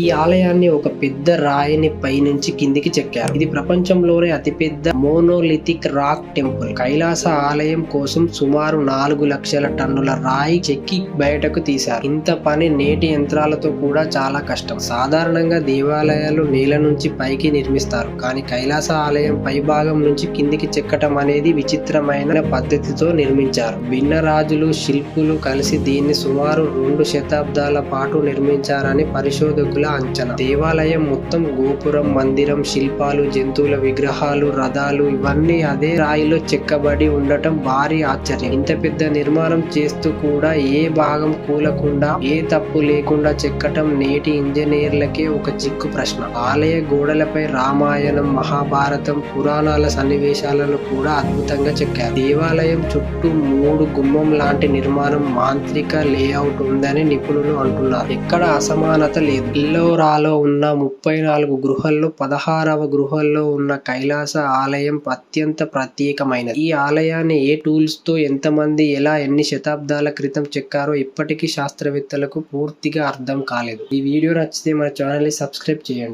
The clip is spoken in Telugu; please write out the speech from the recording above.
ఈ ఆలయాన్ని ఒక పెద్ద రాయిని పైనుంచి కిందికి చెక్కారు. ఇది ప్రపంచంలోనే అతిపెద్ద మోనోలిథిక్ రాక్ టెంపుల్. కైలాస ఆలయం కోసం సుమారు నాలుగు లక్షల టన్నుల రాయి చెక్కి బయటకు తీశారు. ఇంత పని నేటి యంత్రాలతో కూడా చాలా కష్టం. సాధారణంగా దేవాలయాలు నేల నుంచి పైకి నిర్మిస్తారు. కానీ కైలాస ఆలయం పై భాగం నుంచి కిందికి చెక్కటం అనేది విచిత్రమైన పద్ధతితో నిర్మించారు. భిన్న రాజులు శిల్పులు కలిసి దీన్ని సుమారు రెండు శతాబ్దాల పాటు నిర్మించారని పరిశోధకులు అంచనా. దేవాలయం మొత్తం గోపురం మందిరం శిల్పాలు జంతువుల విగ్రహాలు రథాలు ఇవన్నీ అదే రాయిలో చెక్కబడి ఉండటం భారీ ఆశ్చర్యం. ఇంత పెద్ద నిర్మాణం చేస్తూ కూడా ఏ భాగం కూలకుండా ఏ తప్పు లేకుండా చెక్కటం నేటి ఇంజనీర్లకే ఒక చిక్కు ప్రశ్న. ఆలయ గోడలపై రామాయణం మహాభారతం పురాణాల సన్నివేశాలను కూడా అద్భుతంగా చెక్కారు. దేవాలయం చుట్టూ మూడు గుమ్మం లాంటి నిర్మాణం మాంత్రిక లేఅవుట్ ఉందని నిపుణులు అంటున్నారు. ఎక్కడ అసమానత లేదు. ఎల్లోరాలో ఉన్న ముప్పై నాలుగు గృహల్లో పదహారవ గృహల్లో ఉన్న కైలాస ఆలయం అత్యంత ప్రత్యేకమైనది. ఈ ఆలయాన్ని ఏ టూల్స్తో ఎంతమంది ఎలా ఎన్ని శతాబ్దాల క్రితం చెక్కారో ఇప్పటికీ శాస్త్రవేత్తలకు పూర్తిగా అర్థం కాలేదు. ఈ వీడియో నచ్చితే మన ఛానల్ని సబ్స్క్రైబ్ చేయండి.